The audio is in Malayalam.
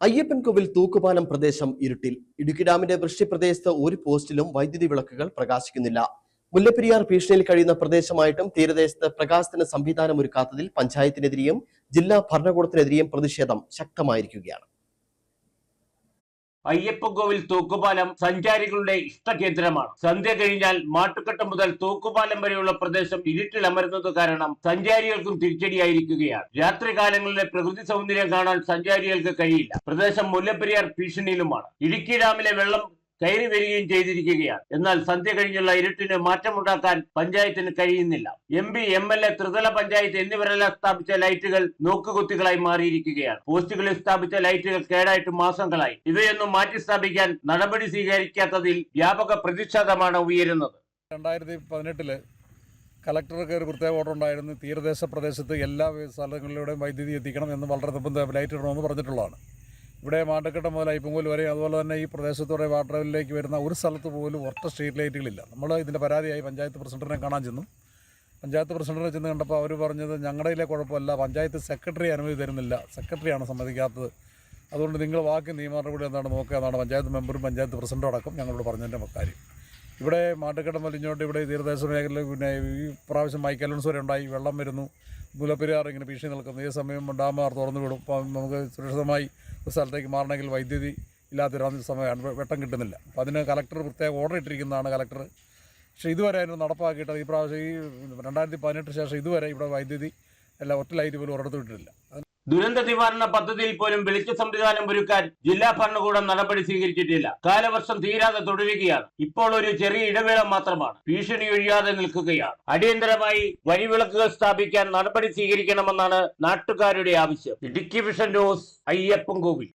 അയ്യപ്പൻകോവിൽ തൂക്കുപാലം പ്രദേശം ഇരുട്ടിൽ. ഇടുക്കി ഡാമിന്റെ വൃഷ്ടിപ്രദേശത്ത് ഒരു പോസ്റ്റിലും വൈദ്യുതി വിളക്കുകൾ പ്രകാശിക്കുന്നില്ല. മുല്ലപ്പെരിയാർ ഭീഷണിയിൽ കഴിയുന്ന പ്രദേശമായിട്ടും തീരദേശത്ത് പ്രകാശത്തിന് സംവിധാനം ഒരുക്കാത്തതിൽ പഞ്ചായത്തിനെതിരെയും ജില്ലാ ഭരണകൂടത്തിനെതിരെയും പ്രതിഷേധം ശക്തമായിരിക്കുകയാണ്. അയ്യപ്പൻകോവിൽ തൂക്കുപാലം സഞ്ചാരികളുടെ ഇഷ്ടകേന്ദ്രമാണ്. സന്ധ്യ കഴിഞ്ഞാൽ മാട്ടുക്കട്ട മുതൽ തൂക്കുപാലം വരെയുള്ള പ്രദേശം ഇരുട്ടിലമരുന്നത് കാരണം സഞ്ചാരികൾക്കും തിരിച്ചടിയായിരിക്കുകയാണ്. രാത്രികാലങ്ങളിലെ പ്രകൃതി സൗന്ദര്യം കാണാൻ സഞ്ചാരികൾക്ക് കഴിയില്ല. പ്രദേശം മുല്ലപ്പെരിയാർ ഭീഷണിയിലുമാണ്. ഇടുക്കി ഡാമിലെ വെള്ളം കയറി വരികയും ചെയ്തിരിക്കുകയാണ്. എന്നാൽ സന്ധ്യ കഴിഞ്ഞുള്ള ഇരുട്ടിന് മാറ്റമുണ്ടാക്കാൻ പഞ്ചായത്തിന് കഴിയുന്നില്ല. M P M L A ത്രിതല പഞ്ചായത്ത് എന്നിവരെല്ലാം സ്ഥാപിച്ച ലൈറ്റുകൾ നോക്കുകുത്തികളായി മാറിയിരിക്കുകയാണ്. പോസ്റ്റുകളിൽ സ്ഥാപിച്ച ലൈറ്റുകൾ കേടായിട്ട് മാസങ്ങളായി. ഇവയൊന്നും മാറ്റി സ്ഥാപിക്കാൻ നടപടി സ്വീകരിക്കാത്തതിൽ വ്യാപക പ്രതിഷേധമാണ് ഉയരുന്നത്. രണ്ടായിരത്തി പതിനെട്ടിൽ കലക്ടർക്ക് ഒരു പ്രത്യേക ഓർഡർ ഉണ്ടായിരുന്നു. തീരദേശ പ്രദേശത്ത് എല്ലാ സ്ഥലങ്ങളിലൂടെയും വൈദ്യുതി എത്തിക്കണം എന്ന് വളരെ നിർബന്ധം. ലൈറ്റ് ഇടണമെന്ന് പറഞ്ഞിട്ടുള്ളതാണ്. ഇവിടെ മാട്ടക്കെട്ടം മുതൽ ഐപ്പങ്കോൽ വരെ അതുപോലെ തന്നെ ഈ പ്രദേശത്തൂടെ വാട്ടർ ലെവലിലേക്ക് വരുന്ന ഒരു സ്ഥലത്ത് പോലും ഒറ്റ സ്ട്രീറ്റ് ലൈറ്റുകളില്ല. നമ്മൾ ഇതിന്റെ പരാതിയായി പഞ്ചായത്ത് പ്രസിഡന്റിനെ കാണാൻ ചെന്നു. പഞ്ചായത്ത് പ്രസിഡന്റിനെ ചെന്ന് കണ്ടപ്പോൾ അവർ പറഞ്ഞത് ഞങ്ങളുടെ കുഴപ്പമല്ല പഞ്ചായത്ത് സെക്രട്ടറി അനുമതി തരുന്നില്ല സെക്രട്ടറിയാണ് സമ്മതിക്കാത്തത്. അതുകൊണ്ട് നിങ്ങൾ വാക്ക് നിയമ നടപടി എന്താണ് നോക്കുക എന്നാണ് പഞ്ചായത്ത് മെമ്പറും പഞ്ചായത്ത് പ്രസിഡന്റും അടക്കം ഞങ്ങളോട് പറഞ്ഞതിന്റെ കാര്യം. ഇവിടെ മാട്ടുക്കടം വലിഞ്ഞോട്ട് ഇവിടെ തീരദേശ മേഖലയിൽ പിന്നെ ഈ പ്രാവശ്യം മൈക്കലൻസ് വരെ ഉണ്ടായി വെള്ളം വരുന്നു മുലപ്പെരിയാർ ഇങ്ങനെ ഭീഷണി നിൽക്കുന്നു. ഈ സമയം ഡാമാർ തുറന്നു വിടും. അപ്പം നമുക്ക് സുരക്ഷിതമായി ഒരു സ്ഥലത്തേക്ക് മാറണമെങ്കിൽ വൈദ്യുതി ഇല്ലാത്തൊരു സമയമാണ്. വെട്ടം കിട്ടുന്നില്ല. അപ്പം അതിന് കലക്ടർ പ്രത്യേക ഓർഡർ ഇട്ടിരിക്കുന്നതാണ് കലക്ടർ. പക്ഷേ ഇതുവരെ അതിന് നടപ്പാക്കിയിട്ട് ഈ പ്രാവശ്യം ഈ രണ്ടായിരത്തി പതിനെട്ട് ശേഷം ഇതുവരെ ഇവിടെ വൈദ്യുതി എല്ലാം ഒറ്റ ലൈറ്റ് പോലും ഒരിടത്ത് വിട്ടിട്ടില്ല ദുരന്ത നിവാരണ പദ്ധതിയിൽ പോലും വെളിച്ച സംവിധാനം ഒരുക്കാൻ ജില്ലാ ഭരണകൂടം നടപടി സ്വീകരിച്ചിട്ടില്ല. കാലവർഷം തീരാതെ തുടരുകയാണ്. ഇപ്പോൾ ഒരു ചെറിയ ഇടവേള മാത്രമാണ്. ഭീഷണി ഒഴിയാതെ നിൽക്കുകയാണ്. അടിയന്തരമായി വഴിവിളക്കുകൾ സ്ഥാപിക്കാൻ നടപടി സ്വീകരിക്കണമെന്നാണ് നാട്ടുകാരുടെ ആവശ്യം. Idukki vision news Ayyappan Kovil